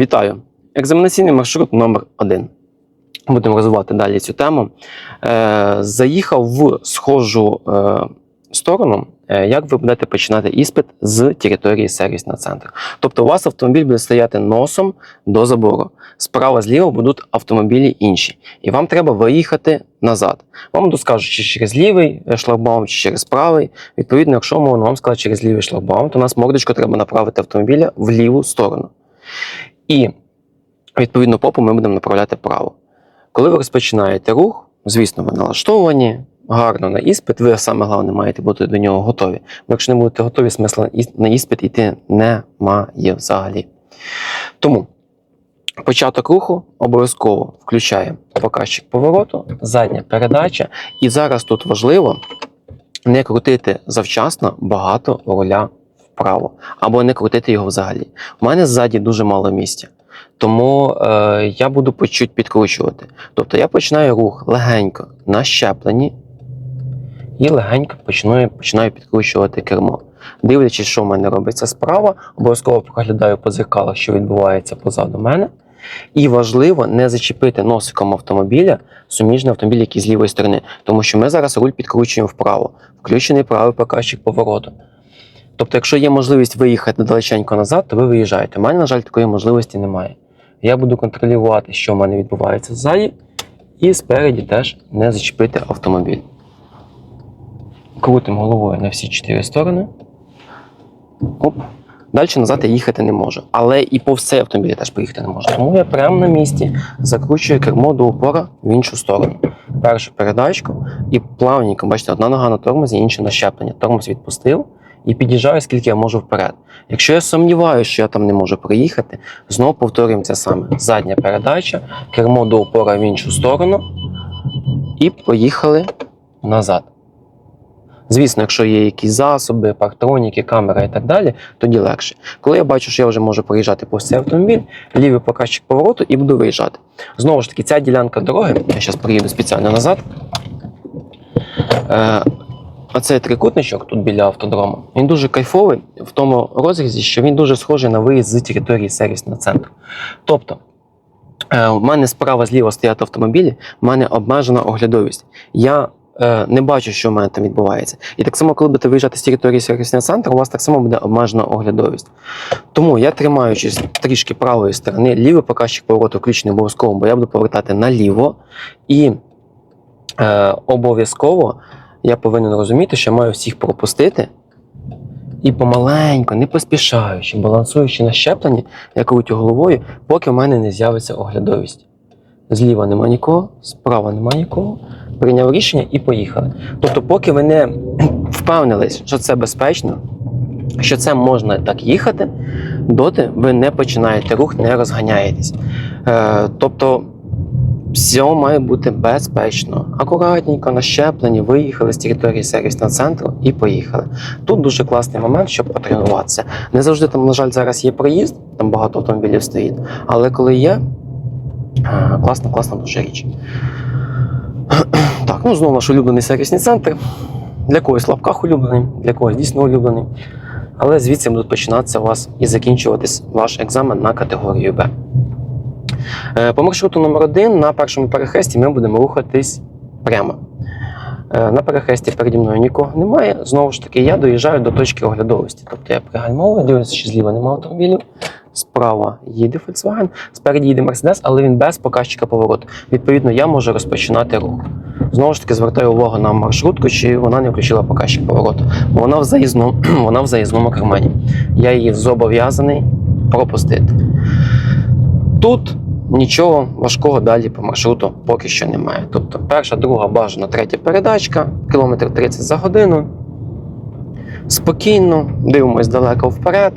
Вітаю! Екзаменаційний маршрут номер 1 Будемо розвивати далі цю тему. Е, заїхав в схожу е, сторону, е, як ви будете починати іспит з території сервісного центру. Тобто, у вас автомобіль буде стояти носом до забору. Справа зліва будуть автомобілі інші. І вам треба виїхати назад. Вам будуть скажуть, чи через лівий е, шлагбаум, чи через правий. Відповідно, якщо мовно вам сказати через лівий шлагбаум, то у нас мордочку треба направити автомобіля в ліву сторону. І відповідно попу ми будемо направляти вправо. Коли ви розпочинаєте рух, звісно, ви налаштовані, гарно на іспит, ви саме головне маєте бути до нього готові. Бо якщо не будете готові, смисла на іспит йти немає взагалі. Тому початок руху обов'язково включає показчик повороту, задня передача. І зараз тут важливо не крутити завчасно багато руля вправо, або не крутити його взагалі. У мене ззаді дуже мало місця. Тому е, я буду по чуть підкручувати. Тобто я починаю рух легенько на щепленні і легенько починаю, починаю підкручувати кермо. Дивлячись, що в мене робиться справа, обов'язково проглядаю по зеркалах, що відбувається позаду мене. І важливо не зачепити носиком автомобіля суміжний автомобіль, який з лівої сторони, тому що ми зараз руль підкручуємо вправо, включений правий показчик повороту. Тобто, якщо є можливість виїхати далеченько назад, то ви виїжджаєте. У мене, на жаль, такої можливості немає. Я буду контролювати, що в мене відбувається ззаді, і спереді теж не зачепити автомобіль. Крутимо головою на всі чотири сторони. Оп. Далі назад я їхати не можу. Але і по всій автомобілі теж поїхати не можу. Тому я прямо на місці закручую кермо до упора в іншу сторону. Першу передачку і плавненько, бачите, одна нога на тормозі, інша на щеплення. Тормоз відпустив і під'їжджаю, скільки я можу вперед. Якщо я сумніваюся, що я там не можу проїхати, знову повторюємо це саме. Задня передача, кермо до упора в іншу сторону і поїхали назад. Звісно, якщо є якісь засоби, парктроніки, камера і так далі, тоді легше. Коли я бачу, що я вже можу проїжджати по цей автомобіль, лівий показчик повороту і буду виїжджати. Знову ж таки, ця ділянка дороги, я зараз проїду спеціально назад. Е, Оцей трикутничок тут біля автодрому, він дуже кайфовий в тому розрізі, що він дуже схожий на виїзд з території сервісного центру. Тобто, е, у мене справа зліва стоять автомобілі, в мене обмежена оглядовість. Я е, не бачу, що в мене там відбувається. І так само, коли будете виїжджати з території сервісного центру, у вас так само буде обмежена оглядовість. Тому я тримаючись трішки правої сторони, лівий показчик повороту включений обов'язково, бо я буду повертати наліво. І е, обов'язково я повинен розуміти, що маю всіх пропустити. І помаленько, не поспішаючи, балансуючи на щепленні, я головою, поки в мене не з'явиться оглядовість. Зліва нема нікого, справа нема нікого. Прийняв рішення і поїхали. Тобто, поки ви не впевнились, що це безпечно, що це можна так їхати, доти ви не починаєте рух, не розганяєтесь. Е, тобто, все має бути безпечно. Акуратненько, на щепленні, виїхали з території сервісного центру і поїхали. Тут дуже класний момент, щоб потренуватися. Не завжди там, на жаль, зараз є проїзд, там багато автомобілів стоїть. Але коли є, е, класна, класна дуже річ. Так, ну знову наш улюблений сервісний центр. Для когось лапках улюблений, для когось дійсно улюблений. Але звідси будуть починатися у вас і закінчуватись ваш екзамен на категорію Б. Е, По маршруту номер 1 на першому перехресті ми будемо рухатись прямо. Е, На перехресті переді мною нікого немає. Знову ж таки, я доїжджаю до точки оглядовості. Тобто я пригальмовую, дивлюся, що зліва немає автомобілів. Справа їде Volkswagen, спереді їде Mercedes, але він без показчика повороту. Відповідно, я можу розпочинати рух. Знову ж таки, звертаю увагу на маршрутку, чи вона не включила показчик повороту. Вона в заїзному, вона в заїзному кармані. Я її зобов'язаний пропустити. Тут нічого важкого далі по маршруту поки що немає. Тобто перша, друга, бажана, третя передачка, кілометр 30 за годину. Спокійно, дивимось далеко вперед.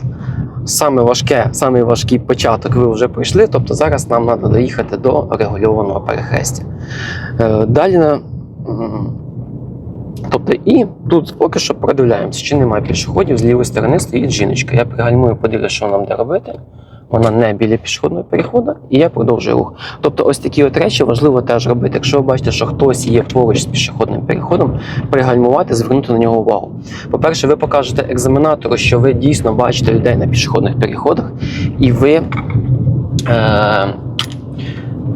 Саме важке, саме важкий початок ви вже пройшли, тобто зараз нам треба доїхати до регульованого перехрестя. Е, Далі Тобто, і тут поки що продивляємося, чи немає пішоходів. З лівої сторони стоїть жіночка. Я пригальмую, подивлюся, що нам де робити. Вона не біля пішохідного переходу, і я продовжую рух. Тобто, ось такі от речі важливо теж робити. Якщо ви бачите, що хтось є поруч з пішохідним переходом, пригальмувати, звернути на нього увагу. По-перше, ви покажете екзаменатору, що ви дійсно бачите людей на пішохідних переходах, і ви е,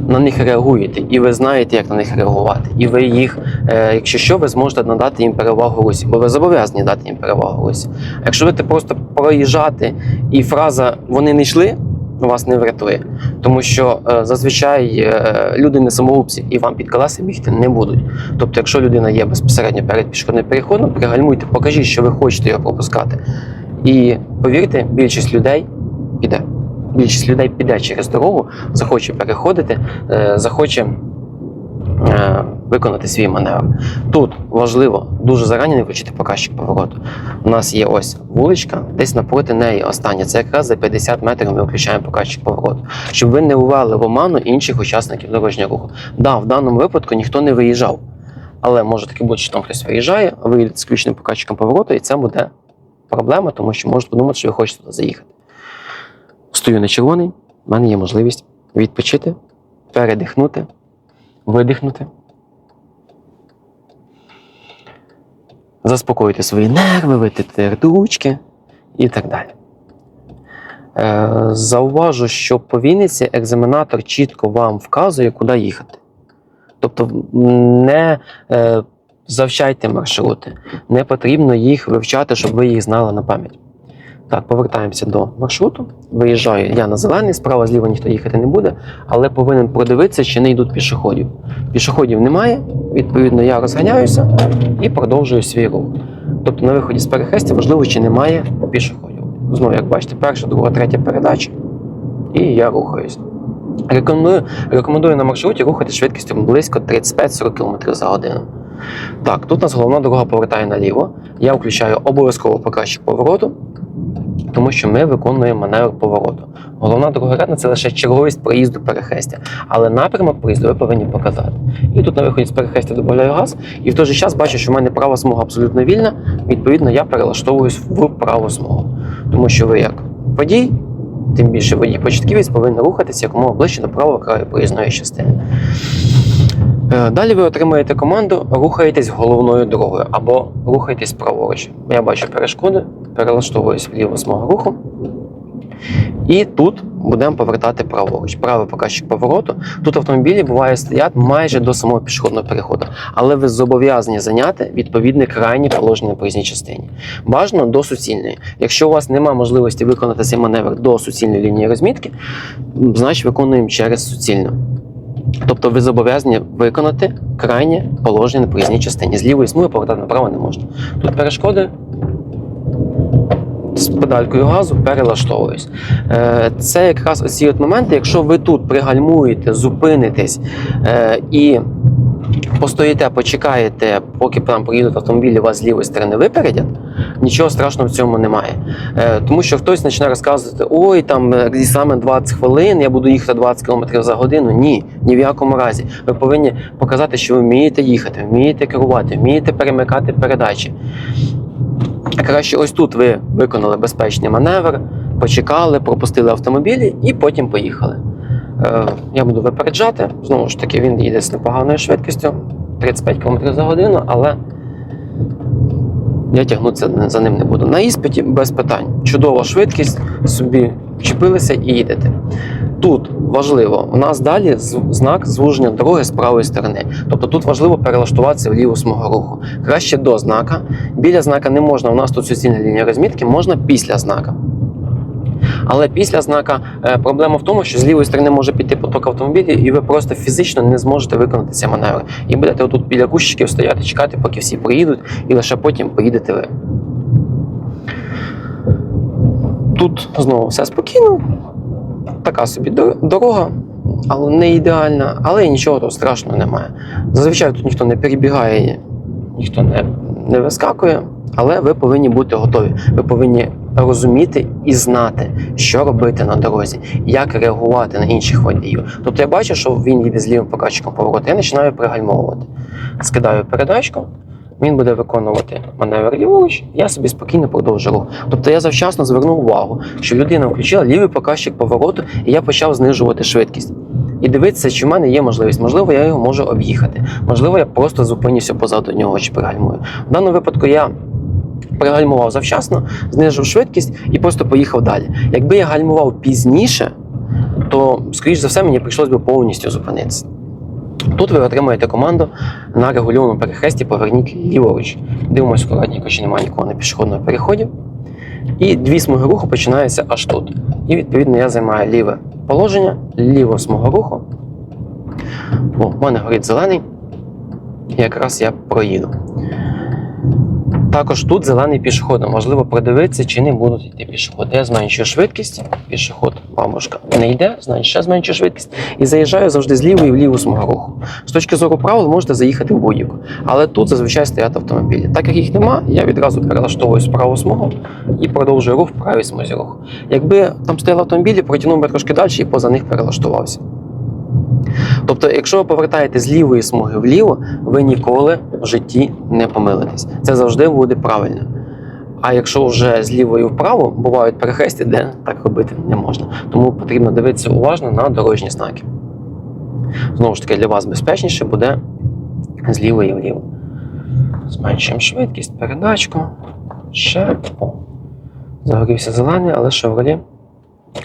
на них реагуєте, і ви знаєте, як на них реагувати. І ви їх, е, якщо що, ви зможете надати їм перевагу русі, бо ви зобов'язані дати їм перевагу русі. Якщо ви просто проїжджати і фраза вони не йшли, вас не врятує. Тому що е, зазвичай е, люди не самогубці і вам під колеса бігти не будуть. Тобто, якщо людина є безпосередньо перед пішохідним переходом, пригальмуйте, покажіть, що ви хочете його пропускати. І повірте, більшість людей піде. Більшість людей піде через дорогу, захоче переходити, е, захоче е, виконати свій маневр. Тут важливо дуже зарані не включити показчик повороту. У нас є ось вуличка, десь напроти неї остання. Це якраз за 50 метрів ми включаємо показчик повороту, щоб ви не увели в оману інших учасників дорожнього руху. Да, в даному випадку ніхто не виїжджав, але може таки бути, що там хтось виїжджає, а з включеним показчиком повороту, і це буде проблема, тому що можуть подумати, що ви хочете туди заїхати. Стою на червоний, в мене є можливість відпочити, передихнути, видихнути. Заспокоїти свої нерви, витити ручки і так далі. Е, зауважу, що по Вінниці екзаменатор чітко вам вказує, куди їхати. Тобто не е, завчайте маршрути, не потрібно їх вивчати, щоб ви їх знали на пам'ять. Так, повертаємося до маршруту. Виїжджаю я на зелений, справа зліва ніхто їхати не буде, але повинен продивитися, чи не йдуть пішоходів. Пішоходів немає, відповідно, я розганяюся і продовжую свій рух. Тобто на виході з перехрестя важливо, чи немає пішоходів. Знову, як бачите, перша, друга, третя передача, і я рухаюсь. Рекомендую, рекомендую на маршруті рухати швидкістю близько 35-40 км за годину. Так, тут у нас головна дорога повертає наліво. Я включаю обов'язково показчик повороту, тому що ми виконуємо маневр повороту. Головна другорядна це лише черговість проїзду перехрестя, але напрямок проїзду ви повинні показати. І тут на виході з перехрестя додаю газ, і в той же час бачу, що в мене права смуга абсолютно вільна. Відповідно, я перелаштовуюсь в праву смугу. Тому що ви як водій, тим більше водій початківець повинен рухатися якомога ближче до правого краю проїзної частини. Е, Далі ви отримаєте команду рухаєтесь головною дорогою або рухайтесь праворуч. Я бачу перешкоди, перелаштовуюсь в ліву смугу руху. І тут будемо повертати праворуч. Правий показчик повороту. Тут автомобілі буває стоять майже до самого пішохідного переходу, але ви зобов'язані зайняти відповідне крайнє положення на проїзній частині. Бажано до суцільної. Якщо у вас немає можливості виконати цей маневр до суцільної лінії розмітки, значить виконуємо через суцільну. Тобто ви зобов'язані виконати крайнє положення на проїзній частині. Зліво існує, повертати направо не можна. Тут перешкоди. З педалькою газу перелаштовуюсь. Е, Це якраз оці от моменти, якщо ви тут пригальмуєте, зупинитесь е, і постоїте, почекаєте, поки там проїдуть автомобілі, вас з лівої сторони випередять, нічого страшного в цьому немає. Е, Тому що хтось почне розказувати, ой, там саме 20 хвилин, я буду їхати 20 км за годину. Ні, ні в якому разі. Ви повинні показати, що ви вмієте їхати, вмієте керувати, вмієте перемикати передачі. Краще ось тут ви виконали безпечний маневр, почекали, пропустили автомобілі і потім поїхали. Е, Я буду випереджати. Знову ж таки, він їде з непоганою швидкістю 35 км за годину, але я тягнутися за ним не буду. На іспиті без питань. Чудова швидкість, собі вчепилися і їдете. Тут важливо, у нас далі знак звуження дороги з правої сторони. Тобто тут важливо перелаштуватися в ліву смугу руху. Краще до знака. Біля знака не можна, у нас тут суцільна лінія розмітки, можна після знака. Але після знака е, проблема в тому, що з лівої сторони може піти поток автомобілів, і ви просто фізично не зможете виконати ці маневри. І будете отут біля кущиків стояти, чекати, поки всі приїдуть, і лише потім поїдете ви. Тут знову все спокійно. Така собі дорога, але не ідеальна, але нічого тут страшного немає. Зазвичай тут ніхто не перебігає, ніхто не, не вискакує, але ви повинні бути готові. Ви повинні розуміти і знати, що робити на дорозі, як реагувати на інших водіїв. Тобто я бачу, що він їде з лівим показчиком повороту, я починаю пригальмовувати. Скидаю передачку, він буде виконувати маневр ліворуч, я собі спокійно продовжу рух. Тобто я завчасно звернув увагу, що людина включила лівий показчик повороту, і я почав знижувати швидкість. І дивитися, чи в мене є можливість. Можливо, я його можу об'їхати. Можливо, я просто зупинюся позаду нього чи пригальмую. В даному випадку я пригальмував завчасно, знижив швидкість і просто поїхав далі. Якби я гальмував пізніше, то, скоріш за все, мені прийшлось би повністю зупинитися. Тут ви отримаєте команду на регульованому перехресті поверніть ліворуч. Дивимося акуратненько, чи немає нікого на пішохідному переході. І дві смуги руху починаються аж тут. І відповідно я займаю ліве положення, ліву смугу руху. О, в мене горить зелений. Якраз я проїду. Також тут зелений пішохідом. Важливо продивитися, чи не будуть йти пішоходи. Я зменшую швидкість. Пішоход, бабушка не йде, значить ще зменшую швидкість. І заїжджаю завжди з лівої в ліву смугу руху. З точки зору правил можете заїхати в будь-яку. Але тут зазвичай стоять автомобілі. Так як їх нема, я відразу перелаштовуюсь в праву смугу і продовжую рух в правій смузі руху. Якби там стояли автомобілі, протягнув би трошки далі і поза них перелаштувався. Тобто, якщо ви повертаєте з лівої смуги вліво, ви ніколи в житті не помилитесь. Це завжди буде правильно. А якщо вже з лівої вправо, бувають перехрестя, де так робити не можна. Тому потрібно дивитися уважно на дорожні знаки. Знову ж таки, для вас безпечніше буде з лівої вліво. Зменшуємо швидкість, передачку. Ще. О. Загорівся зелений, але Chevrolet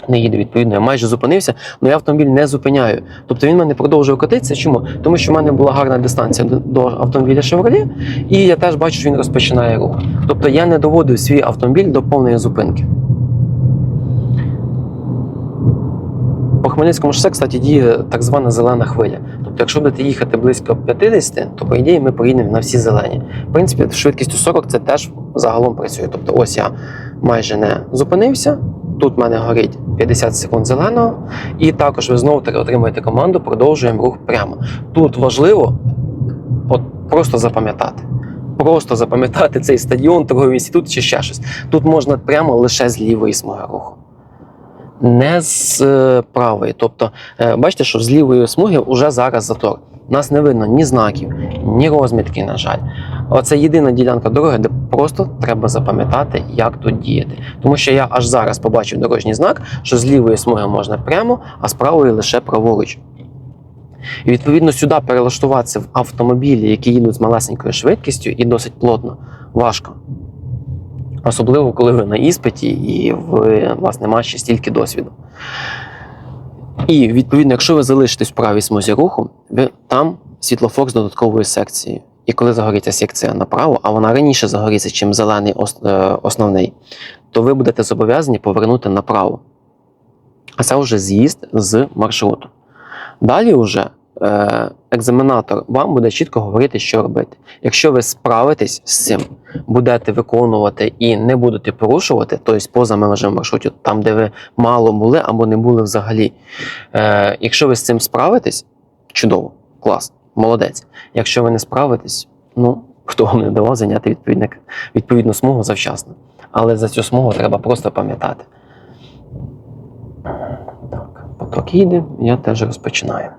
не їде відповідно. Я майже зупинився, але я автомобіль не зупиняю. Тобто він мене продовжує катитися. Чому? Тому що в мене була гарна дистанція до автомобіля Chevrolet, і я теж бачу, що він розпочинає рух. Тобто я не доводив свій автомобіль до повної зупинки. По Хмельницькому шосе, кстати, діє так звана зелена хвиля. Тобто, якщо будете їхати близько 50, то по ідеї ми поїдемо на всі зелені. В принципі, швидкістю 40 це теж загалом працює. Тобто, ось я майже не зупинився. Тут в мене горить 50 секунд зеленого, і також ви знову таки отримуєте команду, продовжуємо рух прямо. Тут важливо от просто запам'ятати. Просто запам'ятати цей стадіон, торговий інститут чи ще щось. Тут можна прямо лише з лівої смуги руху. Не з е, правої. Тобто, е, бачите, що з лівої смуги вже зараз затор. У нас не видно ні знаків, ні розмітки, на жаль. Оце єдина ділянка дороги, де просто треба запам'ятати, як тут діяти. Тому що я аж зараз побачив дорожній знак, що з лівої смуги можна прямо, а з правої лише праворуч. І відповідно сюди перелаштуватися в автомобілі, які їдуть з малесенькою швидкістю і досить плотно, важко. Особливо, коли ви на іспиті і ви, у вас немає ще стільки досвіду. І відповідно, якщо ви залишитесь в правій смузі руху, ви там світлофор з додатковою секцією. І коли загориться секція направо, а вона раніше загориться, чим зелений е, основний, то ви будете зобов'язані повернути направо. А це вже з'їзд з маршруту. Далі вже екзаменатор вам буде чітко говорити, що робити. Якщо ви справитесь з цим, будете виконувати і не будете порушувати, тобто поза межами маршруту, там, де ви мало були або не були взагалі. Е, якщо ви з цим справитесь, чудово, клас, молодець. Якщо ви не справитесь, ну хто вам не давав зайняти відповідну смугу завчасно. Але за цю смугу треба просто пам'ятати. Так, поток їде, я теж розпочинаю.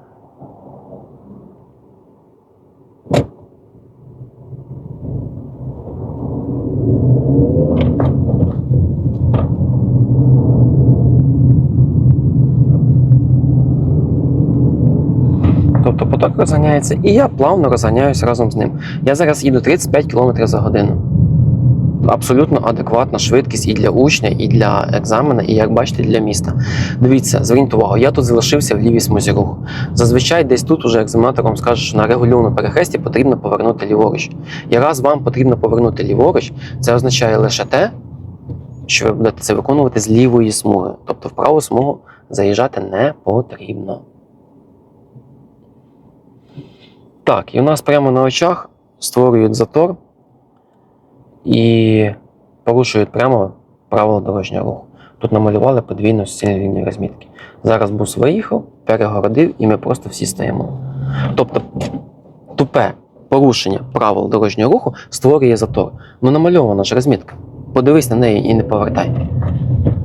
Тобто поток розганяється, і я плавно розганяюся разом з ним. Я зараз їду 35 км за годину. Абсолютно адекватна швидкість і для учня, і для екзамена, і як бачите, для міста. Дивіться, зверніть увагу, я тут залишився в лівій смузі руху. Зазвичай десь тут уже екзаменатор вам скаже, що на регульованому перехресті потрібно повернути ліворуч. І раз вам потрібно повернути ліворуч, це означає лише те, що ви будете це виконувати з лівої смуги. Тобто в праву смугу заїжджати не потрібно. Так, і у нас прямо на очах створюють затор і порушують прямо правила дорожнього руху. Тут намалювали подвійну суцільну лінію розмітки. Зараз бус виїхав, перегородив, і ми просто всі стоїмо. Тобто тупе порушення правил дорожнього руху створює затор. Ну намальована ж розмітка. Подивись на неї і не повертай.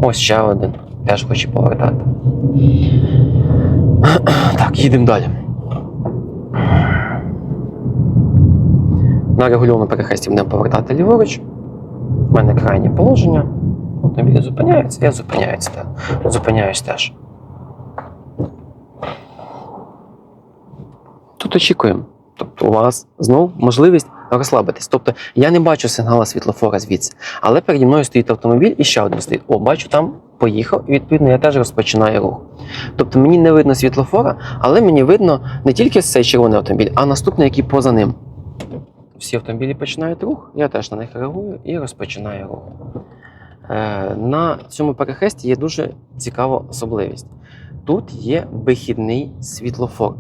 Ось ще один. Теж хоче повертати. Так, їдемо далі. На регульованому перехресті будемо повертати ліворуч. У мене крайнє положення. Автомобіль зупиняється, я зупиняюся. Зупиняюсь теж. Тут очікуємо. Тобто у вас знову можливість розслабитись. Тобто я не бачу сигнала світлофора звідси, але переді мною стоїть автомобіль і ще один стоїть. О, бачу там поїхав, і відповідно я теж розпочинаю рух. Тобто мені не видно світлофора, але мені видно не тільки цей червоний автомобіль, а наступний, який поза ним. Всі автомобілі починають рух, я теж на них реагую і розпочинаю рух. Е, На цьому перехресті є дуже цікава особливість. Тут є вихідний світлофор.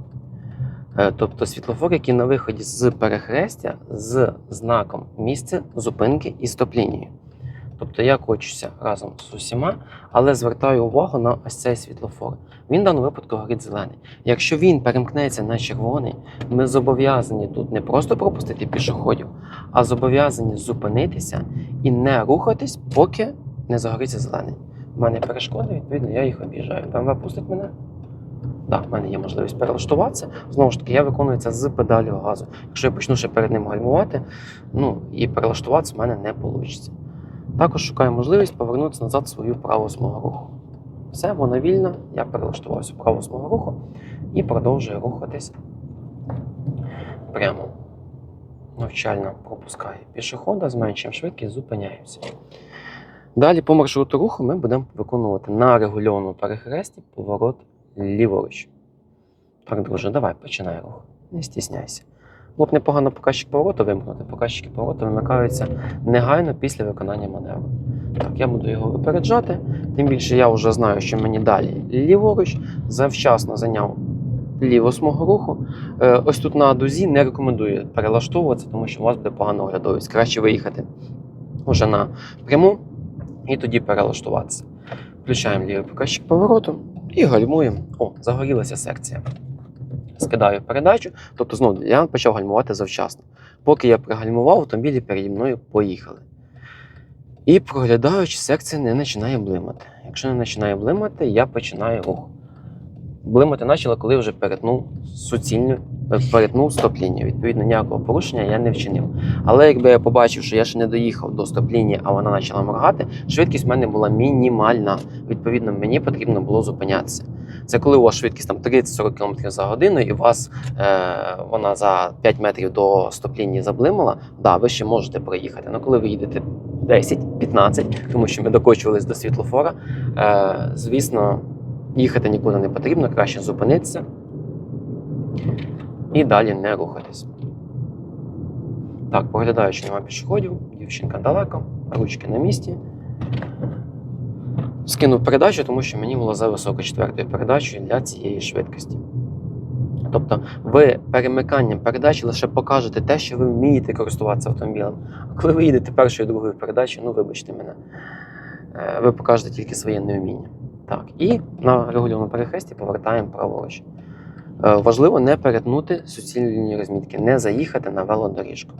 Е, Тобто світлофор, який на виході з перехрестя з знаком місця зупинки і стоп-лінії. Тобто я кочуся разом з усіма, але звертаю увагу на ось цей світлофор. Він в даному випадку горить зелений. Якщо він перемкнеться на червоний, ми зобов'язані тут не просто пропустити пішоходів, а зобов'язані зупинитися і не рухатись, поки не загориться зелений. У мене перешкоди, відповідно, я їх об'їжджаю. БМВ пустить мене. Так, в мене є можливість перелаштуватися. Знову ж таки, я виконую це з педалю газу. Якщо я почну ще перед ним гальмувати, ну і перелаштуватися в мене не вийде. Також шукаю можливість повернутися назад в свою праву смугу руху. Все, вона вільна, я перелаштувався в праву смугу руху і продовжую рухатись прямо. Навчально пропускаю пішохода, зменшуємо швидкість, зупиняємося. Далі по маршруту руху ми будемо виконувати на регульованому перехресті поворот ліворуч. Так, друже, давай починай рух. Не стісняйся. Було б непогано показчик повороту вимкнути. Показчики повороту вимикаються негайно після виконання маневру. Так, я буду його випереджати. Тим більше я вже знаю, що мені далі ліворуч. Завчасно зайняв ліву смугу руху. Е, ось тут на дузі не рекомендую перелаштовуватися, тому що у вас буде погано оглядовість. Краще виїхати вже на пряму і тоді перелаштуватися. Включаємо лівий показчик повороту і гальмуємо. О, загорілася секція. Скидаю передачу, тобто знову я почав гальмувати завчасно. Поки я пригальмував, автомобілі переді мною поїхали. І проглядаючи, секція не починає блимати. Якщо не починає блимати, я починаю рух. Блимати почало, коли вже перетнув суцільну, перетнув стоп-лінію. Відповідно, ніякого порушення я не вчинив. Але якби я побачив, що я ще не доїхав до стоп-лінії, а вона почала моргати, швидкість в мене була мінімальна. Відповідно, мені потрібно було зупинятися. Це коли у вас швидкість там 30-40 км за годину, і у вас е, вона за 5 метрів до стоп-лінії заблимала, да, ви ще можете проїхати. Але коли ви їдете 10-15, тому що ми докочувались до світлофора, е, звісно, їхати нікуди не потрібно, краще зупинитися і далі не рухатись. Так, поглядаю, чи немає пішоходів, дівчинка далеко, ручки на місці. Скинув передачу, тому що мені було за високо четвертою передачею для цієї швидкості. Тобто ви перемиканням передачі лише покажете те, що ви вмієте користуватися автомобілем. А коли ви їдете першою і другою передачею, ну вибачте мене, е, ви покажете тільки своє невміння. Так, і на регульованому перехресті повертаємо праворуч. Е, Важливо не перетнути суцільні лінії розмітки, не заїхати на велодоріжку.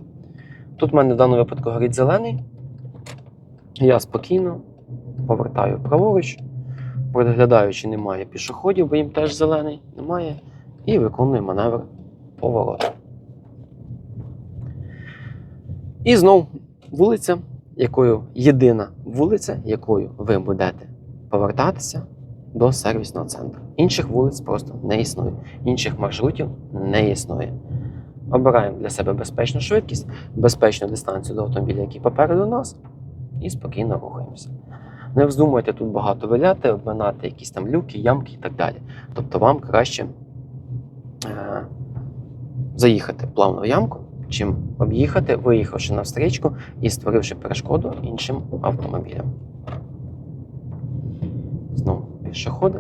Тут в мене в даному випадку горить зелений. Я спокійно повертаю праворуч, проглядаю, чи немає пішоходів, бо їм теж зелений немає, і виконую маневр повороту. І знов вулиця, якою єдина вулиця, якою ви будете повертатися до сервісного центру. Інших вулиць просто не існує, інших маршрутів не існує. Обираємо для себе безпечну швидкість, безпечну дистанцію до автомобіля, який попереду нас, і спокійно рухаємося. Не вздумайте тут багато виляти, обминати якісь там люки, ямки і так далі. Тобто вам краще е- заїхати плавно в ямку, чим об'їхати, виїхавши на встрічку і створивши перешкоду іншим автомобілям. Знову пішоходи.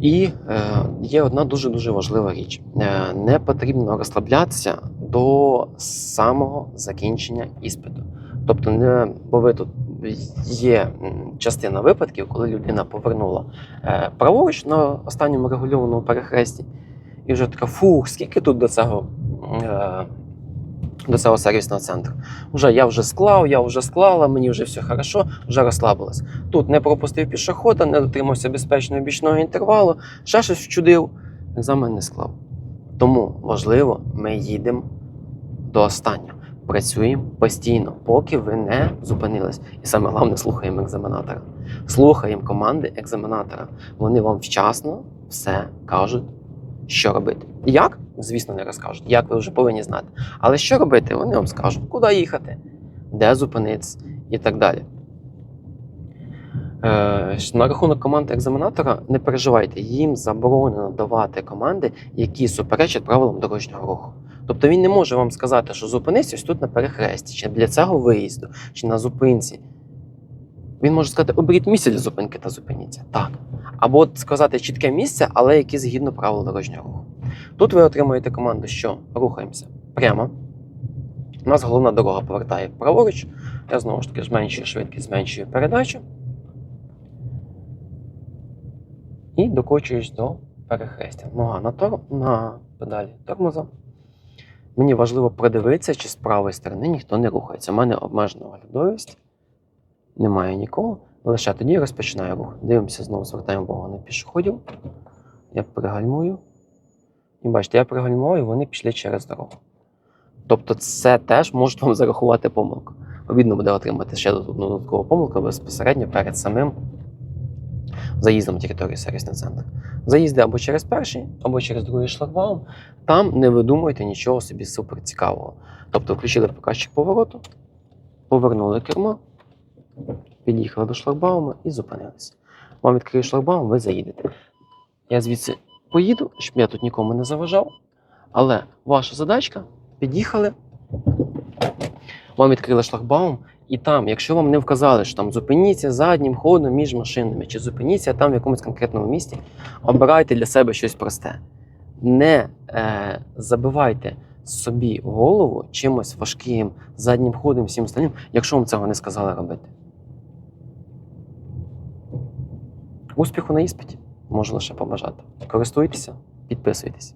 І е, є одна дуже-дуже важлива річ: е, не потрібно розслаблятися до самого закінчення іспиту. Тобто, не, бо ви тут є частина випадків, коли людина повернула е, праворуч на останньому регульованому перехресті, і вже така, фух, скільки тут до цього. До цього сервісного центру. Уже я вже склав, я вже склала, мені вже все хорошо, вже розслабилась. Тут не пропустив пішохода, не дотримався безпечного бічного інтервалу, ще щось вчудив, екзамен не склав. Тому важливо, ми їдемо до останнього. Працюємо постійно, поки ви не зупинились. І саме головне, слухаємо екзаменатора. Слухаємо команди екзаменатора. Вони вам вчасно все кажуть, що робити. Як? Звісно, не розкажуть. Як ви вже повинні знати. Але що робити? Вони вам скажуть, куди їхати, де зупинитися і так далі. Е, на рахунок команди екзаменатора не переживайте, їм заборонено давати команди, які суперечать правилам дорожнього руху. Тобто він не може вам сказати, що зупинись ось тут на перехресті, чи для цього виїзду, чи на зупинці. Він може сказати, оберіть місце для зупинки та зупиніться. Так. Або сказати чітке місце, але яке згідно правил дорожнього руху. Тут ви отримуєте команду, що рухаємося прямо. У нас головна дорога повертає праворуч. Я знову ж таки зменшую швидкість, зменшую передачу. І докочуюсь до перехрестя. Нога на, тор... на педалі тормоза. Мені важливо придивитися, чи з правої сторони ніхто не рухається. У мене обмежена оглядовість, немає нікого. Лише тоді розпочинаю рух. Дивимося, знову звертаємо увагу на пішоходів. Я пригальмую. І бачите, я пригальмував, і вони пішли через дорогу. Тобто, це теж може вам зарахувати помилку. Обідно буде отримати ще додаткову помилку безпосередньо перед самим заїздом на територію сервісний центр. Заїзди або через перший, або через другий шлагбаум. Там не видумуйте нічого собі супер цікавого. Тобто включили показчик повороту, повернули кермо, під'їхали до шлагбаума і зупинилися. Вам відкриє шлагбаум, ви заїдете. Я звідси поїду, щоб я тут нікому не заважав. Але ваша задачка під'їхали, вам відкрили шлагбаум, і там, якщо вам не вказали, що там зупиніться заднім ходом між машинами, чи зупиніться там в якомусь конкретному місці, обирайте для себе щось просте. Не е, забивайте собі голову чимось важким, заднім ходом, всім остальним, якщо вам цього не сказали робити. Успіху на іспиті можу лише побажати. Користуйтеся, підписуйтесь.